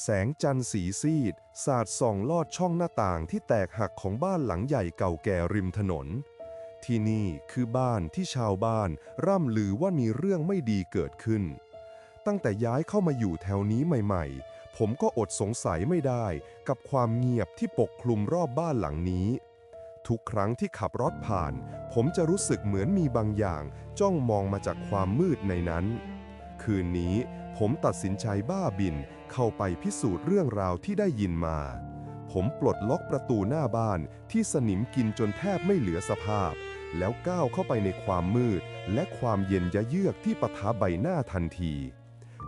แสงจันทร์สีซีด สาดส่องลอดช่องหน้าต่างที่แตกหักของบ้านหลังใหญ่เก่าแก่ริมถนน ที่นี่คือบ้านที่ชาวบ้าน ร่ำลือว่ามีเรื่องไม่ดีเกิดขึ้น ตั้งแต่ย้ายเข้ามาอยู่แถวนี้ใหม่ ๆ ผมก็อดสงสัยไม่ได้กับความเงียบที่ปกคลุมรอบบ้านหลังนี้ ทุกครั้งที่ขับรถผ่าน ผมจะรู้สึกเหมือนมีบางอย่าง จ้องมองมาจากความมืดในนั้น คืนนี้ ผมตัดสินใจบ้าบินเข้าไปพิสูจน์เรื่องราวที่ได้ยินมา ผมปลดล็อกประตูหน้าบ้านที่สนิมกินจนแทบไม่เหลือสภาพ แล้วก้าวเข้าไปในความมืด และความเย็นยะเยือกที่ปะทะใบหน้าทันที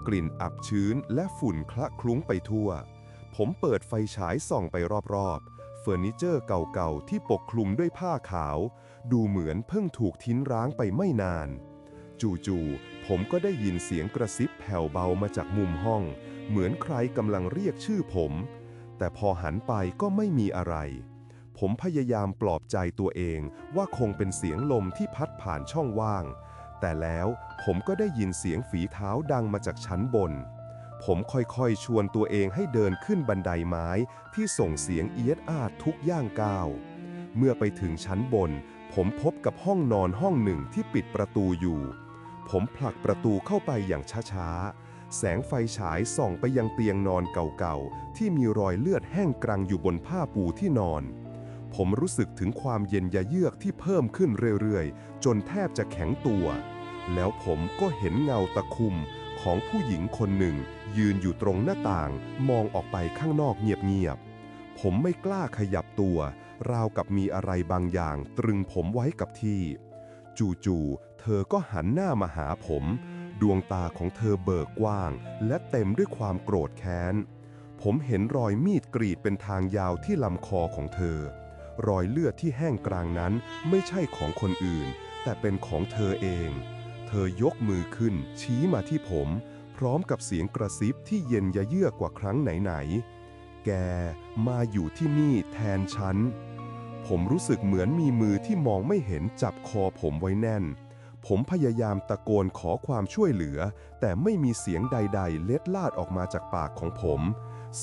กลิ่นอับชื้นและฝุ่นคละคลุ้งไปทั่ว ผมเปิดไฟฉายส่องไปรอบๆ เฟอร์นิเจอร์เก่าๆที่ปกคลุมด้วยผ้าขาว ดูเหมือนเพิ่งถูกทิ้นร้างไปไม่นาน จู่ๆ ผมก็ได้ยินเสียงกระซิบแผ่วเบามาจากมุมห้อง เหมือนใครกำลังเรียกชื่อผม แต่พอหันไปก็ไม่มีอะไร ผมพยายามปลอบใจตัวเองว่าคงเป็นเสียงลมที่พัดผ่านช่องว่าง แต่แล้วผมก็ได้ยินเสียงฝีเท้าดังมาจากชั้นบน ผมค่อยๆ ชวนตัวเองให้เดินขึ้นบันไดไม้ที่ส่งเสียงเอียดอาดทุกย่างก้าว เมื่อไปถึงชั้นบนผมพบกับห้องนอนห้องหนึ่งที่ปิดประตูอยู่ ผมผลักประตูเข้าไปอย่างช้าๆ แสงไฟฉายส่องไปยังเตียงนอนเก่าๆ ที่มีรอยเลือดแห้งกรังอยู่บนผ้าปูที่นอน ผมรู้สึกถึงความเย็นยะเยือกที่เพิ่มขึ้นเรื่อยๆ จนแทบจะแข็งตัว แล้วผมก็เห็นเงาตะคุ่มของผู้หญิงคนหนึ่ง ยืนอยู่ตรงหน้าต่าง มองออกไปข้างนอกเงียบๆ ผมไม่กล้าขยับตัว ราวกับมีอะไรบางอย่างตรึงผมไว้กับที่ จู่ๆ เธอก็หันหน้ามาหาผม ดวงตาของเธอเบิกกว้าง และเต็มด้วยความโกรธแค้น ผมเห็นรอยมีดกรีดเป็นทางยาวที่ลำคอของเธอ รอยเลือดที่แห้งกรางนั้นไม่ใช่ของคนอื่น แต่เป็นของเธอเอง เธอยกมือขึ้น ชี้มาที่ผม พร้อมกับเสียงกระซิบที่เย็นยะเยือกกว่าครั้งไหนๆ แกมาอยู่ที่นี่แทนฉันผมรู้สึกเหมือนมีมือที่มองไม่เห็นจับคอผมไว้แน่น ผมพยายามตะโกนขอความช่วยเหลือ แต่ไม่มีเสียงใด ๆ เล็ดลาดออกมาจากปากของผม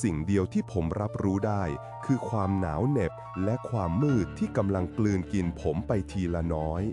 สิ่งเดียวที่ผมรับรู้ได้ คือความหนาวเหน็บและความมืดที่กำลังกลืนกินผมไปทีละน้อย